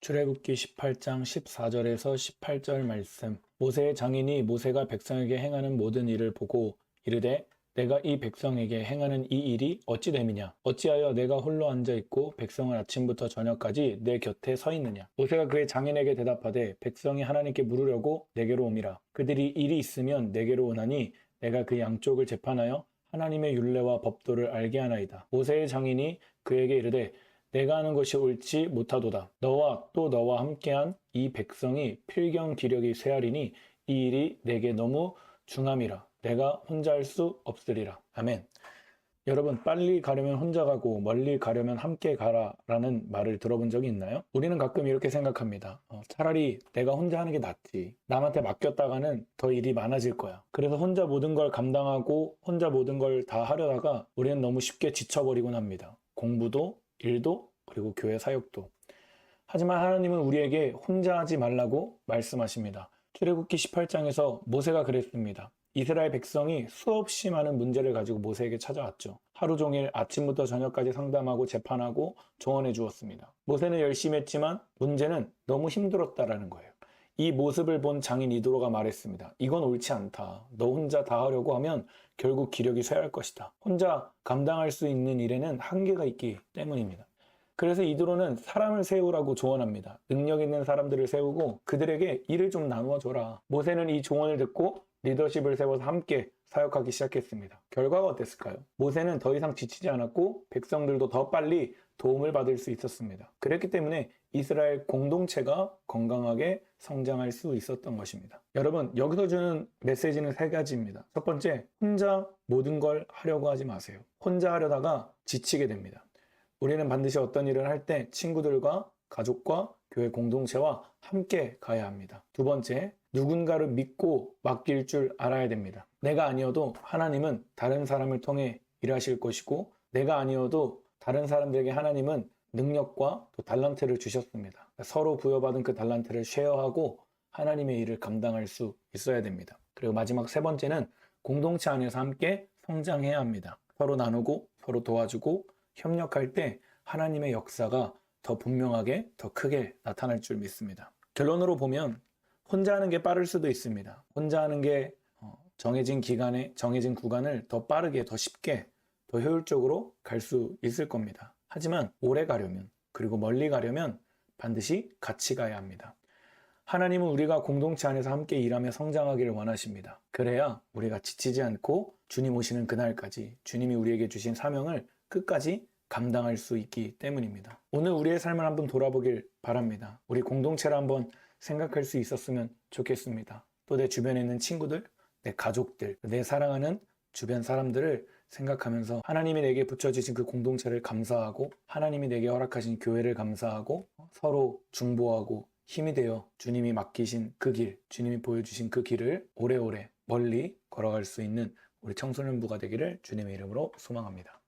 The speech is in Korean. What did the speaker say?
출애굽기 18장 14절에서 18절 말씀. 모세의 장인이 모세가 백성에게 행하는 모든 일을 보고 이르되 내가 이 백성에게 행하는 이 일이 어찌 됨이냐? 어찌하여 내가 홀로 앉아 있고 백성은 아침부터 저녁까지 내 곁에 서 있느냐? 모세가 그의 장인에게 대답하되 백성이 하나님께 물으려고 내게로 오미라. 그들이 일이 있으면 내게로 오나니 내가 그 양쪽을 재판하여 하나님의 율례와 법도를 알게 하나이다. 모세의 장인이 그에게 이르되 내가 하는 것이 옳지 못하도다. 너와 또 너와 함께한 이 백성이 필경 기력이 쇠하리니 이 일이 내게 너무 중함이라. 내가 혼자 할 수 없으리라. 아멘. 여러분, 빨리 가려면 혼자 가고 멀리 가려면 함께 가라 라는 말을 들어본 적이 있나요? 우리는 가끔 이렇게 생각합니다. 어, 차라리 내가 혼자 하는 게 낫지. 남한테 맡겼다가는 더 일이 많아질 거야. 그래서 혼자 모든 걸 감당하고 혼자 모든 걸 다 하려다가 우리는 너무 쉽게 지쳐버리곤 합니다. 공부도, 일도, 그리고 교회 사역도. 하지만 하나님은 우리에게 혼자 하지 말라고 말씀하십니다. 출애굽기 18장에서 모세가 그랬습니다. 이스라엘 백성이 수없이 많은 문제를 가지고 모세에게 찾아왔죠. 하루 종일 아침부터 저녁까지 상담하고 재판하고 조언해 주었습니다. 모세는 열심히 했지만 문제는 너무 힘들었다라는 거예요. 이 모습을 본 장인 이도로가 말했습니다. 이건 옳지 않다. 너 혼자 다 하려고 하면 결국 기력이 쇠할 것이다. 혼자 감당할 수 있는 일에는 한계가 있기 때문입니다. 그래서 이도로는 사람을 세우라고 조언합니다. 능력 있는 사람들을 세우고 그들에게 일을 좀 나누어 줘라. 모세는 이 조언을 듣고 리더십을 세워서 함께 사역하기 시작했습니다. 결과가 어땠을까요? 모세는 더 이상 지치지 않았고 백성들도 더 빨리 도움을 받을 수 있었습니다. 그랬기 때문에 이스라엘 공동체가 건강하게 성장할 수 있었던 것입니다. 여러분, 여기서 주는 메시지는 세 가지입니다. 첫 번째, 혼자 모든 걸 하려고 하지 마세요. 혼자 하려다가 지치게 됩니다. 우리는 반드시 어떤 일을 할 때 친구들과 가족과 교회 공동체와 함께 가야 합니다. 두 번째, 누군가를 믿고 맡길 줄 알아야 됩니다. 내가 아니어도 하나님은 다른 사람을 통해 일하실 것이고, 내가 아니어도 다른 사람들에게 하나님은 능력과 또 달란트를 주셨습니다. 서로 부여받은 그 달란트를 쉐어하고 하나님의 일을 감당할 수 있어야 됩니다. 그리고 마지막 세 번째는 공동체 안에서 함께 성장해야 합니다. 서로 나누고 서로 도와주고 협력할 때 하나님의 역사가 더 분명하게 더 크게 나타날 줄 믿습니다. 결론으로 보면 혼자 하는 게 빠를 수도 있습니다. 혼자 하는 게 어, 정해진 기간에 정해진 구간을 더 빠르게 더 쉽게 더 효율적으로 갈 수 있을 겁니다. 하지만 오래 가려면 그리고 멀리 가려면 반드시 같이 가야 합니다. 하나님은 우리가 공동체 안에서 함께 일하며 성장하기를 원하십니다. 그래야 우리가 지치지 않고 주님 오시는 그날까지 주님이 우리에게 주신 사명을 끝까지 감당할 수 있기 때문입니다. 오늘 우리의 삶을 한번 돌아보길 바랍니다. 우리 공동체를 한번 생각할 수 있었으면 좋겠습니다. 또 내 주변에 있는 친구들, 내 가족들, 내 사랑하는 주변 사람들을 생각하면서 하나님이 내게 붙여주신 그 공동체를 감사하고 하나님이 내게 허락하신 교회를 감사하고 서로 중보하고 힘이 되어 주님이 맡기신 그 길, 주님이 보여주신 그 길을 오래오래 멀리 걸어갈 수 있는 우리 청소년부가 되기를 주님의 이름으로 소망합니다.